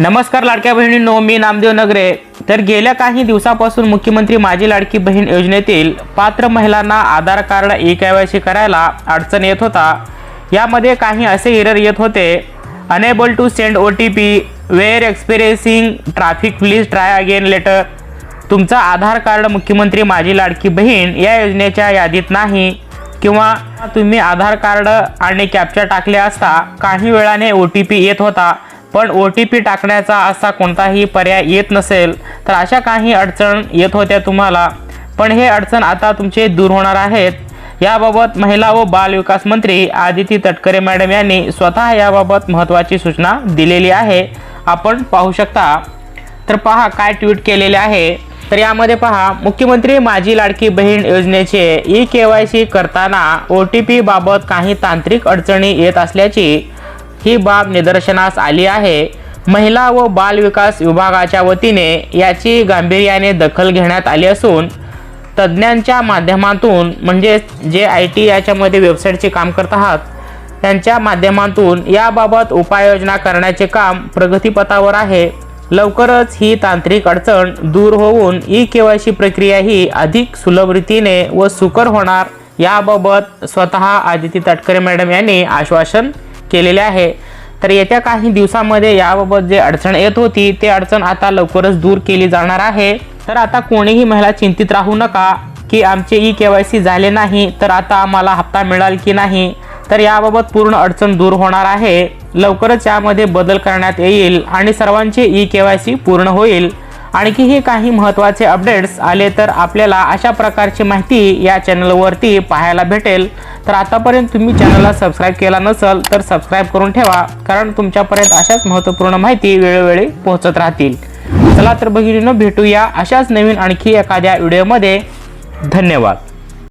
नमस्कार लाडक्या बहिणींनो मी नामदेव नगरे. तर गेल्या काही दिवसापासून मुख्यमंत्री माझी लाडकी बहीण योजनेतील पात्र महिलांना आधार कार्ड ई केवायसी करायला अडचण येत होता. यामध्ये काही असे इरर येत होते. Unable to send O T P we're experiencing traffic please try again later तुमचा आधार कार्ड मुख्यमंत्री माझी लाडकी बहीण या योजनेच्या यादीत नाही किंवा तुम्ही आधार कार्ड आणि कॅप्चर टाकले असता काही वेळाने ओ टी पी येत होता. पण ओ टी पी टाकण्याचा असा कोणताही पर्याय येत नसेल तर अशा काही अडचण येत होत्या तुम्हाला. पण हे अडचण आता तुमचे दूर होणार आहेत. याबाबत महिला व बाल विकास मंत्री आदिती तटकरे मॅडम यांनी स्वतः याबाबत महत्त्वाची सूचना दिलेली आहे. आपण पाहू शकता. तर पहा काय ट्विट केलेले आहे. तर यामध्ये पहा मुख्यमंत्री माझी लाडकी बहीण योजनेचे ई के वाय सी करताना ओ टी पीबाबत काही तांत्रिक अडचणी येत असल्याची ही बाब निदर्शनास आली आहे. महिला व बाल विकास विभागाच्या वतीने याची गांभीर्याने दखल घेण्यात आली असून तज्ज्ञांच्या माध्यमातून म्हणजेच जे आय टी याच्यामध्ये वेबसाईटचे काम करत आहात त्यांच्या माध्यमातून याबाबत उपाययोजना करण्याचे काम प्रगतीपथावर आहे. लवकरच ही तांत्रिक अडचण दूर होऊन ई के वाय सी प्रक्रिया ही अधिक सुलभ रीतीने व सुकर होणार याबाबत स्वतः आदिती तटकरे मॅडम यांनी आश्वासन केलेले आहे. तर येत्या काही दिवसामध्ये याबाबत जे अडचण येत होती ते अडचण आता लवकरच दूर केली जाणार आहे. तर आता कोणीही महिला चिंतित राहू नका की आमचे ई के वाय सी झाले नाही तर आता आम्हाला हप्ता मिळाल की नाही. तर याबाबत पूर्ण अडचण दूर होणार आहे. लवकरच यामध्ये बदल करण्यात येईल आणि सर्वांचे ई के वाय सी पूर्ण होईल. आणखीही काही महत्त्वाचे अपडेट्स आले तर आपल्याला अशा प्रकारची माहिती या चॅनलवरती पाहायला भेटेल. तर आतापर्यंत तुम्ही चॅनलला सबस्क्राईब केला नसेल तर सबस्क्राईब करून ठेवा. कारण तुमच्यापर्यंत अशाच महत्त्वपूर्ण माहिती वेळोवेळी पोहोचत राहतील. चला तर भगिनीनं भेटूया अशाच नवीन आणखी एखाद्या व्हिडिओमध्ये धन्यवाद.